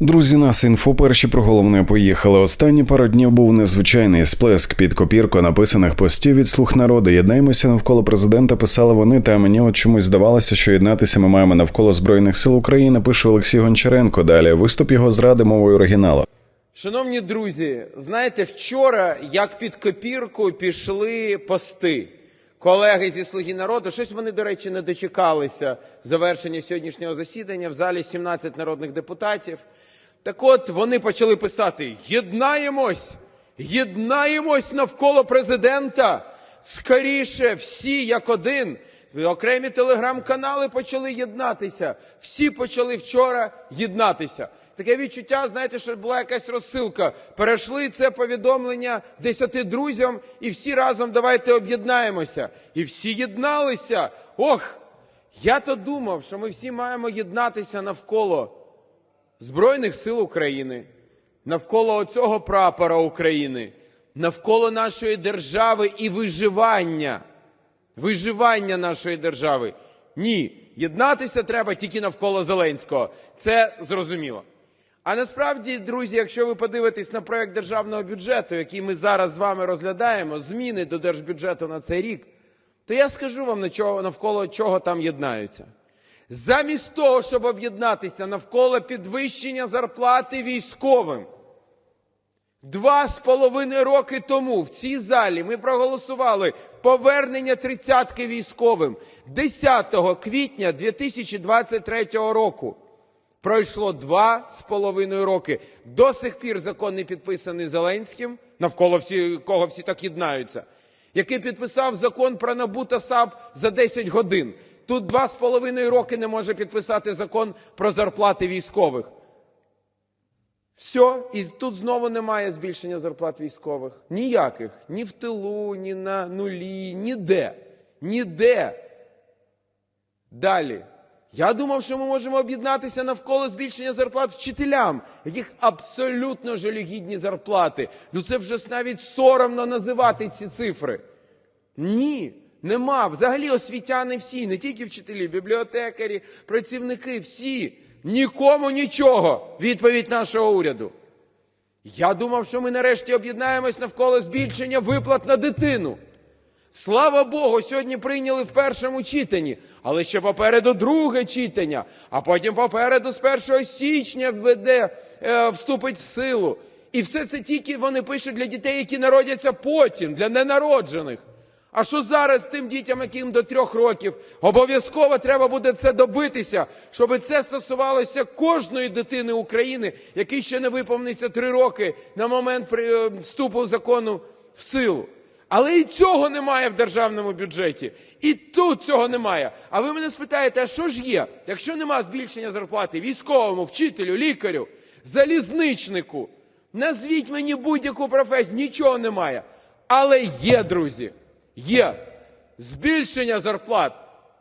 Друзі, нас інфо перші про головне поїхали. Останні пару днів був незвичайний сплеск під копірку написаних постів від слуг народу. Єднаємося навколо президента. Писали вони. Та мені от чомусь здавалося, що єднатися ми маємо навколо збройних сил України. Пише Олексій Гончаренко. Далі виступ його зради мовою оригіналу. Шановні друзі, знаєте, вчора як під копірку пішли пости. Колеги зі Слуги народу, щось вони, до речі, не дочекалися завершення сьогоднішнього засідання. В залі 17 народних депутатів. Так от вони почали писати: єднаємось, єднаємось навколо президента. Скоріше, всі як один. Окремі телеграм-канали почали єднатися. Всі почали вчора єднатися. Таке відчуття, знаєте, що була якась розсилка. Перейшли це повідомлення десяти друзям, і всі разом давайте об'єднаємося. І всі єдналися. Ох, я то думав, що ми всі маємо єднатися навколо Збройних сил України, навколо цього прапора України, навколо нашої держави і виживання. Виживання нашої держави. Ні, єднатися треба тільки навколо Зеленського. Це зрозуміло. А насправді, друзі, якщо ви подивитесь на проект державного бюджету, який ми зараз з вами розглядаємо, зміни до держбюджету на цей рік, то я скажу вам навколо чого там єднаються. Замість того, щоб об'єднатися навколо підвищення зарплати військовим, Два з половиною роки тому в цій залі ми проголосували повернення тридцятки військовим 10 квітня 2023 року. Пройшло два з половиною роки. До сих пір закон не підписаний Зеленським, навколо всі, кого всі так єднаються, який підписав закон про НАБУ та САП за 10 годин. Тут два з половиною роки не може підписати закон про зарплати військових. Все, і тут знову немає збільшення зарплат військових. Ніяких. Ні в тилу, ні на нулі, ніде. Ніде. Далі. Я думав, що ми можемо об'єднатися навколо збільшення зарплат вчителям, яких абсолютно жалюгідні зарплати. Ну це вже навіть соромно називати ці цифри. Ні, нема. Взагалі освітяни всі, не тільки вчителі, бібліотекарі, працівники, всі. Нікому нічого. Відповідь нашого уряду. Я думав, що ми нарешті об'єднаємось навколо збільшення виплат на дитину. Слава Богу, сьогодні прийняли в першому читанні, але ще попереду друге читання, а потім попереду з 1 січня введе, е, вступить в силу. І все це тільки вони пишуть для дітей, які народяться потім, для ненароджених. А що зараз тим дітям, яким до трьох років, обов'язково треба буде це добитися, щоб це стосувалося кожної дитини України, який ще не виповниться три роки на момент е, вступу закону в силу. Але і цього немає в державному бюджеті. І тут цього немає. А ви мене спитаєте, а що ж є? Якщо нема збільшення зарплати військовому, вчителю, лікарю, залізничнику, назвіть мені будь-яку професію, нічого немає. Але є, друзі, є збільшення зарплат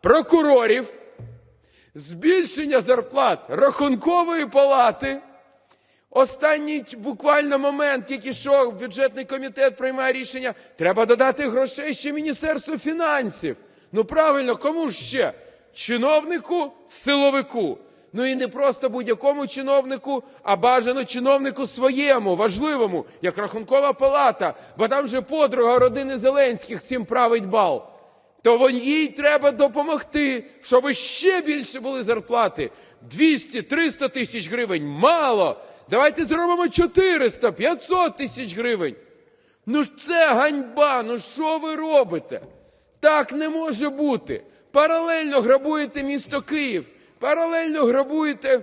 прокурорів, збільшення зарплат рахункової палати. Останній буквально момент, тільки що бюджетний комітет приймає рішення, треба додати грошей ще Міністерству фінансів. Ну правильно, кому ще? Чиновнику, силовику. Ну і не просто будь-якому чиновнику, а бажано чиновнику своєму, важливому, як Рахункова палата, бо там же подруга родини Зеленських цим править бал. То їй треба допомогти, щоб ще більше були зарплати. 200-300 тисяч гривень мало. Давайте зробимо 400, 500 тисяч гривень. Ну ж це ганьба, ну що ви робите? Так не може бути. Паралельно грабуєте місто Київ, паралельно грабуєте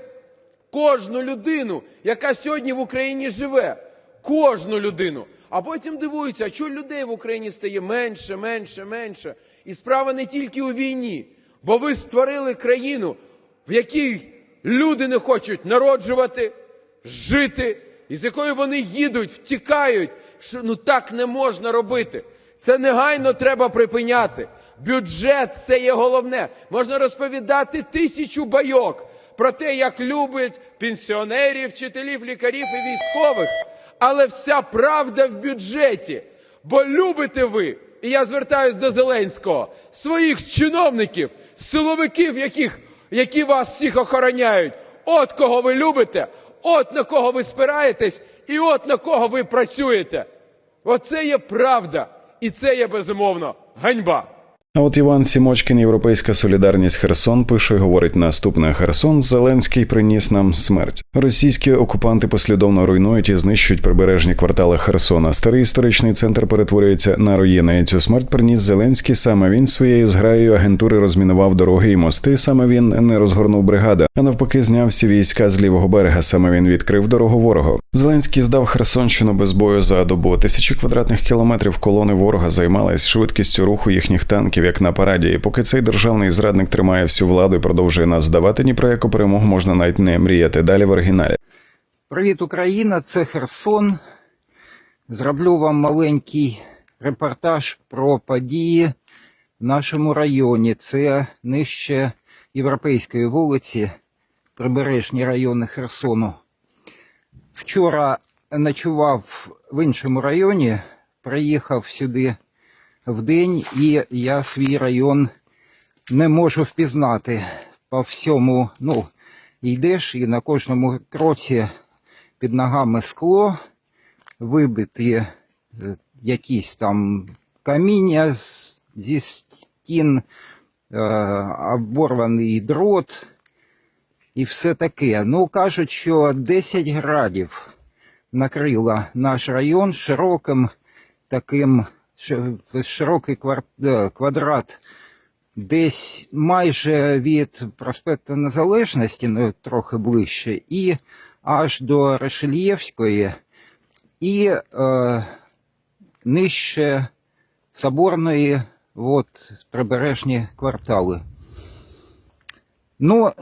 кожну людину, яка сьогодні в Україні живе. Кожну людину. А потім дивуються, а чого людей в Україні стає менше, менше, менше. І справа не тільки у війні, бо ви створили країну, в якій люди не хочуть народжувати, жити, і з якої вони їдуть, втікають. Що ну так не можна робити. Це негайно треба припиняти. Бюджет це є головне. Можна розповідати тисячу байок про те, як люблять пенсіонерів, вчителів, лікарів і військових. Але вся правда в бюджеті. Бо любите ви, і я звертаюсь до Зеленського, своїх чиновників, силовиків, яких, які вас всіх охороняють. От кого ви любите, От на кого ви спираєтесь, і от на кого ви працюєте. Оце є правда. І це є безумовно ганьба. А от Іван Сімочкін, Європейська солідарність Херсон, пише говорить наступне: Херсон Зеленський приніс нам смерть. Російські окупанти послідовно руйнують і знищують прибережні квартали Херсона. Старий історичний центр перетворюється на руїни. І Цю смерть приніс Зеленський. Саме він своєю зграєю агентури розмінував дороги і мости. Саме він не розгорнув бригади, а навпаки, зняв всі війська з лівого берега. Саме він відкрив дорогу ворогу. Зеленський здав Херсонщину без бою за добу. Тисячі квадратних кілометрів колони ворога займались швидкістю руху їхніх танків, як на параді. І поки цей державний зрадник тримає всю владу і продовжує нас здавати, ні про яку перемогу можна навіть не мріяти. Далі в оригіналі. Привіт, Україна! Це Херсон. Зроблю вам маленький репортаж про події в нашому районі. Це нижче Європейської вулиці, прибережні райони Херсону. Вчора ночував в іншому районі, приїхав сюди в день, і я свій район не можу впізнати. По всьому, ну, йдеш і на кожному кроці під ногами скло, вибиті е, якісь там каміння зі стін, е, оборваний дрот і все таке. Ну, кажуть, що 10 градів накрила наш район широким таким широкий квадрат десь майже від проспекту Незалежності, ну трохи ближче, і аж до Решельєвської, і е, нижче Соборної, от прибережні квартали. Ну,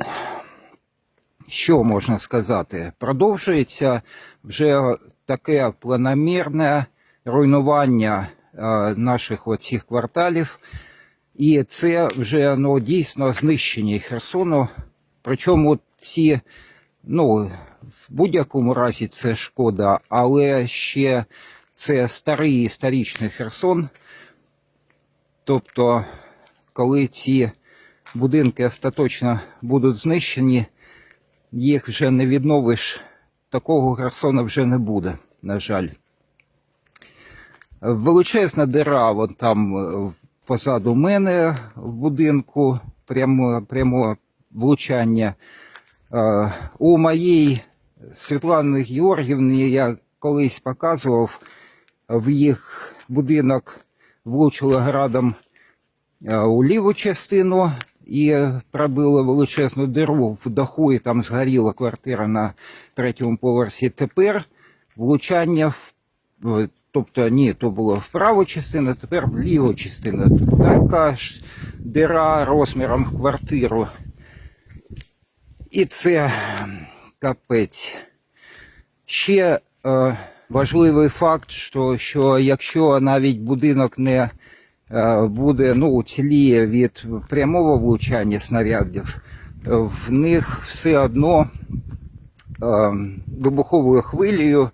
що можна сказати? Продовжується вже таке планомірне руйнування наших оцих кварталів. І це вже ну, дійсно знищення Херсону. Причому ці, ну, в будь-якому разі це шкода, але ще це старий історичний Херсон. Тобто, коли ці будинки остаточно будуть знищені, їх вже не відновиш. Такого Херсона вже не буде, на жаль. Величезна дира, вон там е, позаду мене в будинку, прямо, прямо влучання. Е, У моїй Світлани Георгівні я колись показував, в їх будинок влучило градом е, у ліву частину і пробило величезну диру в даху, і там згоріла квартира на третьому поверсі. Тепер влучання в- Тобто, ні, то було в праву частину, тепер в ліву частину. Така ж дира розміром в квартиру. І це капець. Ще е, важливий факт, що, що якщо навіть будинок не е, буде ну, уціліє від прямого влучання снарядів, в них все одно е, вибуховою хвилею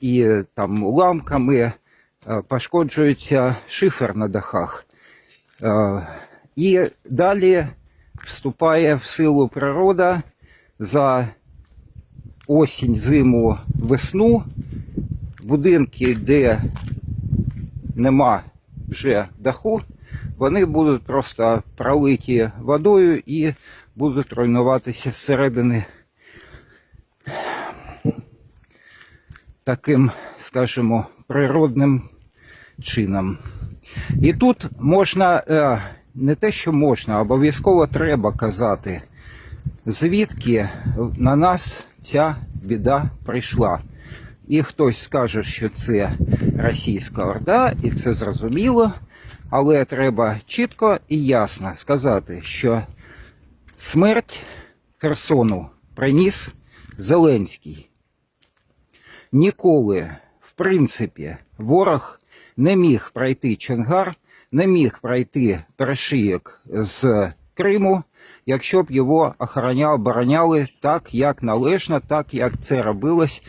і там уламками е, пошкоджується шифер на дахах. Е, І далі вступає в силу природа за осінь, зиму, весну. Будинки, де нема вже даху, вони будуть просто пролиті водою і будуть руйнуватися зсередини таким, скажімо, природним чином. І тут можна, е, не те, що можна, обов'язково треба казати, звідки на нас ця біда прийшла. І хтось скаже, що це російська орда, і це зрозуміло, але треба чітко і ясно сказати, що смерть Херсону приніс Зеленський. Ніколи, в принципі, ворог не міг пройти Чонгар, не міг пройти перешийок з Криму, якщо б його охороняли, обороняли так, як належно, так як це робилось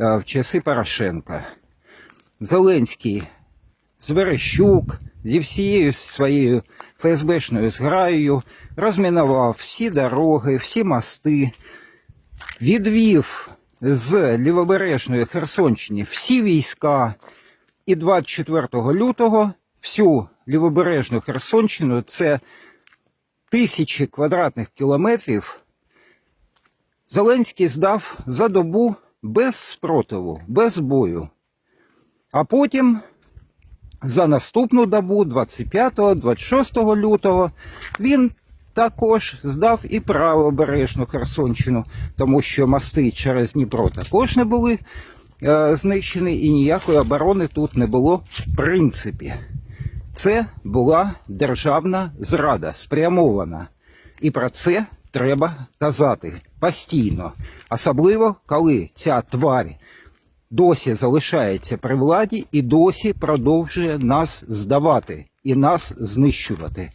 е, в часи Порошенка. Зеленський з Верещук, зі всією своєю ФСБшною зграєю розмінував всі дороги, всі мости, відвів з лівобережної Херсонщини всі війська, і 24 лютого всю лівобережну Херсонщину це тисячі квадратних кілометрів. Зеленський здав за добу без спротиву, без бою. А потім за наступну добу, 25-26 лютого, він також здав і правобережну Херсонщину, тому що мости через Дніпро також не були е, знищені, і ніякої оборони тут не було в принципі. Це була державна зрада, спрямована. І про це треба казати постійно. Особливо, коли ця тварь досі залишається при владі і досі продовжує нас здавати і нас знищувати.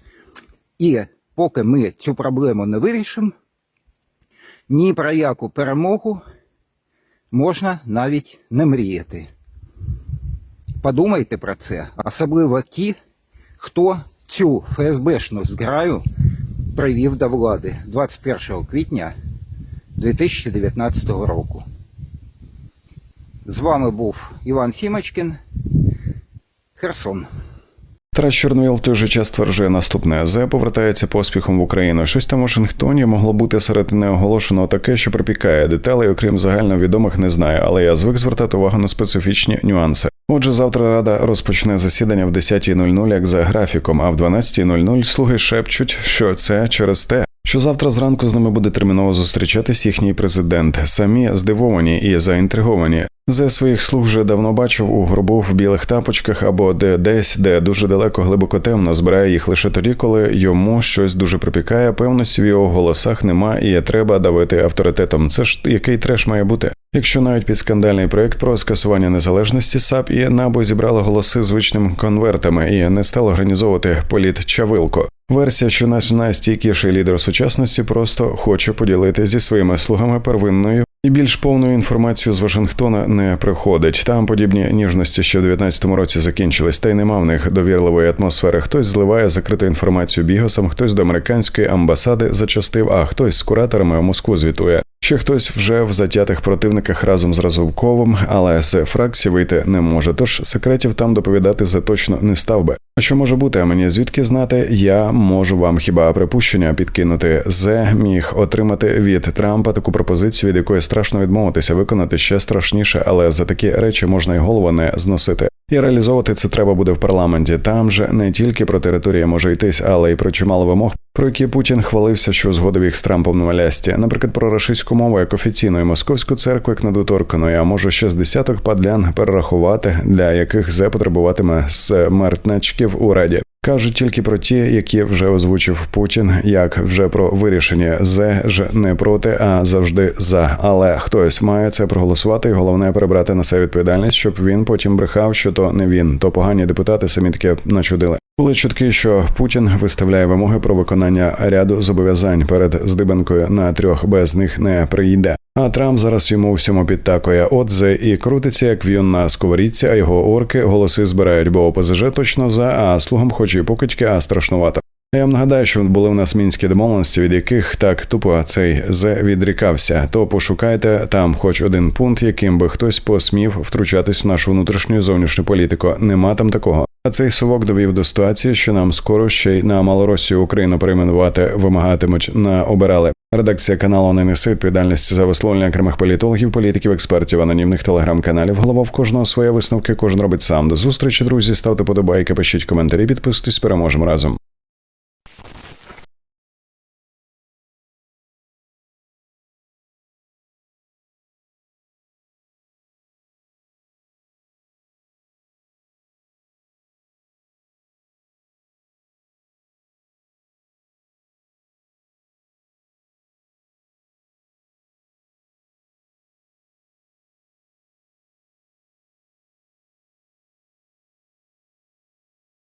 І поки ми цю проблему не вирішимо, ні про яку перемогу можна навіть не мріяти. Подумайте про це, особливо ті, хто цю ФСБшну зграю привів до влади 21 квітня 2019 року. З вами був Іван Сімочкін, Херсон. Тарас Чорновіл в той же час стверджує наступне: Зе повертається поспіхом в Україну. Щось там у Вашингтоні могло бути серед неоголошеного таке, що припікає. Деталей, окрім загальновідомих, не знаю, але я звик звертати увагу на специфічні нюанси. Отже, завтра рада розпочне засідання в 10.00, як за графіком, а в 12.00 слуги шепчуть, що це через те. Що завтра зранку з ними буде терміново зустрічатись їхній президент. Самі здивовані і заінтриговані. Зе своїх слуг вже давно бачив у гробу в білих тапочках або де десь, де дуже далеко глибоко темно, збирає їх лише тоді, коли йому щось дуже припікає. Певності в його голосах нема, і треба давити авторитетом. Це ж який треш має бути. Якщо навіть під скандальний проект про скасування незалежності САП і НАБУ зібрали голоси звичними конвертами і не стало організовувати політ Чавилко. Версія, що наш найстійкіший лідер сучасності просто хоче поділити зі своїми слугами первинною і більш повною інформацію з Вашингтона не приходить. Там подібні ніжності ще в 19-му році закінчились, та й нема в них довірливої атмосфери. Хтось зливає закриту інформацію бігосом, хтось до американської амбасади зачастив, а хтось з кураторами у Москву звітує. Ще хтось вже в затятих противниках разом з Разумковим, але з фракції вийти не може. Тож секретів там доповідати за точно не став би. А що може бути? А мені звідки знати? Я можу вам хіба припущення підкинути. Зе міг отримати від Трампа таку пропозицію, від якої страшно відмовитися, виконати ще страшніше, але за такі речі можна й голову не зносити. І реалізовувати це треба буде в парламенті. Там же не тільки про території може йтись, але й про чимало вимог, про які Путін хвалився, що згодив їх з Трампом на малясті. Наприклад, про рашистську мову як офіційну і московську церкву як недоторканої, а може ще з десяток падлян перерахувати, для яких зе потребуватиме смертначків у раді. Кажуть тільки про ті, які вже озвучив Путін, як вже про вирішення «З» ж не проти, а завжди за. Але хтось має це проголосувати, і головне перебрати на себе відповідальність, щоб він потім брехав, що то не він, то погані депутати самі таке начудили. Були чутки, що Путін виставляє вимоги про виконання ряду зобов'язань перед здибанкою на трьох без них не прийде. А Трамп зараз йому всьому підтакує. Отзе і крутиться, як він на сковорідці, а його орки голоси збирають, бо ОПЗЖ точно за, а слугам хоч і покидьки, а страшнувато. Я вам нагадаю, що були в нас мінські домовленості, від яких так тупо цей зе відрікався. То пошукайте там, хоч один пункт, яким би хтось посмів втручатись в нашу внутрішню зовнішню політику. Нема там такого. А цей совок довів до ситуації, що нам скоро ще й на Малоросію Україну перейменувати вимагатимуть на обирали. Редакція каналу не несе відповідальності за висловлення окремих політологів, політиків, експертів, анонімних телеграм-каналів. Голова в кожного своє висновки, кожен робить сам. До зустрічі, друзі. Ставте подобайки, пишіть коментарі, підписуйтесь, переможемо разом.